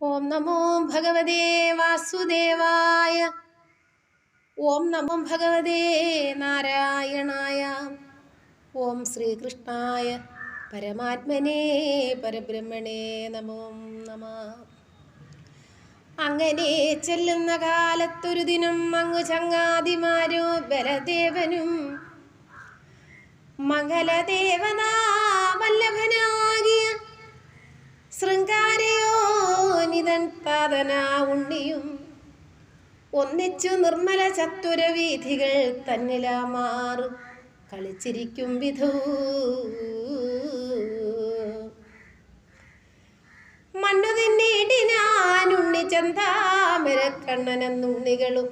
ഓം നമോ ഭഗവതേ വാസുദേവായ. ഓം നമോ ഭഗവതേ നാരായണായ. ഓം ശ്രീകൃഷ്ണായ പരമാത്മനേ പരബ്രഹ്മണേ നമോ നമ. അങ്ങനെ ചെല്ലുന്ന കാലത്തൊരു ദിനം അങ്ങു ചങ്ങാതിമാരോ ബലദേവനും മംഗലദേവനാ വല്ലഭനാകിയ ശൃംഗാരയോനിതൻ പാതനാ ഉണ്ണിയും. ഒന്നിച്ചു നിർമ്മല ചത്തുര വീഥികൾ തന്നിലാമാറു കളിച്ചിരിക്കും വിധൂ. മണ്ണു തിന്നിടിനാനുണ്ണി ചന്താമരക്കണ്ണനെന്നുണ്ണികളും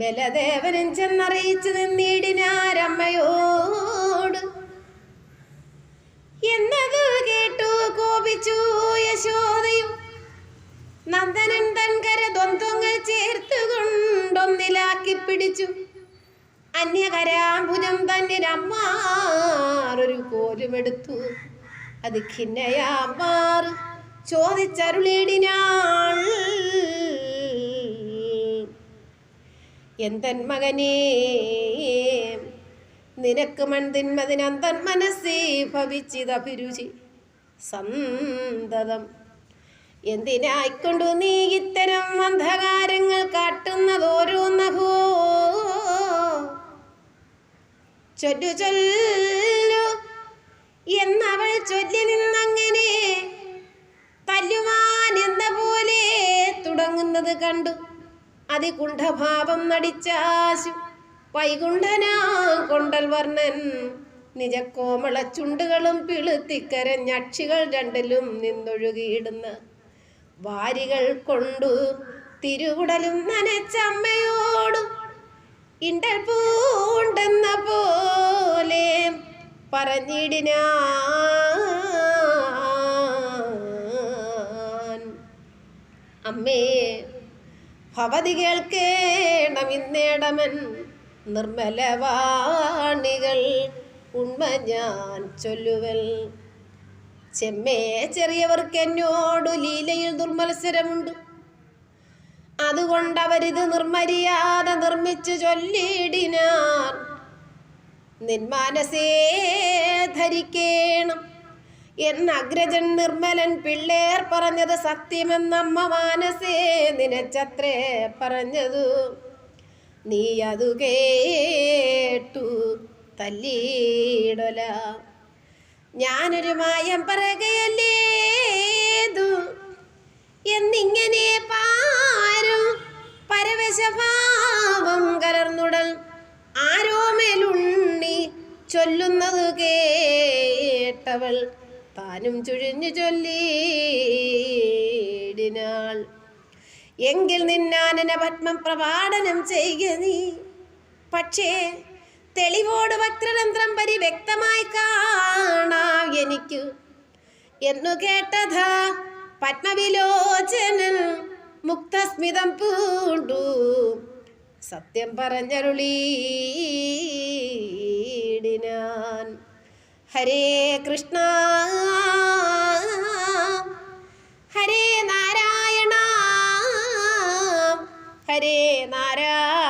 ബലദേവനും ചെന്നറിയിച്ചു നിന്നിടിനാരമ്മയോട് അന്യകരാംബുജം തന്നിരമ്മാറൊരു കോലുമെടുത്തു. അത് ഖിന്നയാമാർ ചോദിച്ചരുളിടിനാൾ. എന്തൻ മകനേ നിനക്ക് മൺതിന്മതിനന്തൻ മനസ്സേ ഭവിച്ചിതഭിരുചി സന്തതം. എന്തിനായിക്കൊണ്ടു നീ ഇത്തരം അന്ധകാരങ്ങൾ കാട്ടുന്നതോരോന്നഹോ? ചൊല്ലു ചൊല്ലു. എന്നവൾ ചൊല്ലി നിന്നങ്ങനെ തല്ലുവാൻ എന്ന പോലെ തുടങ്ങുന്നത് കണ്ടു. അതികുണ്ഠഭാവം നടിച്ചാശു വൈകുണ്ഠനാ കൊണ്ടൽ വർണൻ. നിജ കോമള ചുണ്ടുകളും പിളുത്തിക്കരഞ്ഞക്ഷികൾ രണ്ടിലും നിന്നൊഴുകിയിടുന്ന വാരികൾ കൊണ്ടു തിരുവുടലും നനച്ചമ്മയോടും ഇണ്ടൽ പൂണ്ടെന്ന പോലെ പറഞ്ഞിടിന അമ്മേ ഭവതി കേൾക്കേണം ഇന്നേടമൻ. നിർമ്മലവാണികൾ ഉണ്മ ഞാൻ ചൊല്ലുവൽ. ചെമ്മേ ചെറിയവർക്ക് എന്നോടു ലീലയിൽ ദുർമത്സരമുണ്ട്. അതുകൊണ്ട് അവരിത് നിർമര്യാദ നിർമ്മിച്ചു ചൊല്ലിടിനാർ. നിന്മാനസേ ധരിക്കേണം. എന്ന അഗ്രജൻ നിർമ്മലൻ പിള്ളേർ പറഞ്ഞത് സത്യമെന്നമ്മ മാനസേ നിനച്ചത്രേ പറഞ്ഞതു. നീ അതു കേട്ടു തല്ലിയിടല. ഞാനൊരു മായം പറകയല്ലേതു എന്നിങ്ങനെ പാരും ചൊല്ലുന്നത് കേട്ടവൾ താനും ചുഴിഞ്ഞു ചൊല്ലിടിനാൾ എങ്കിൽ നിന്നാനന പത്മം പ്രപാടനം ചെയ്യുക നീ. പക്ഷേ തെളിവോട് വക്രതന്ത്രം പരി വ്യക്തമായി കാണാം എനിക്ക്. എന്നു കേട്ടതാ പത്മവിലോചനൻ മുക്തസ്മിതം പൂണ്ടു. സത്യം പറഞ്ഞരുളീടിനാൻ ഹരേ കൃഷ്ണ. ഹരേ നാരായണ. ഹരേ നാരായണ.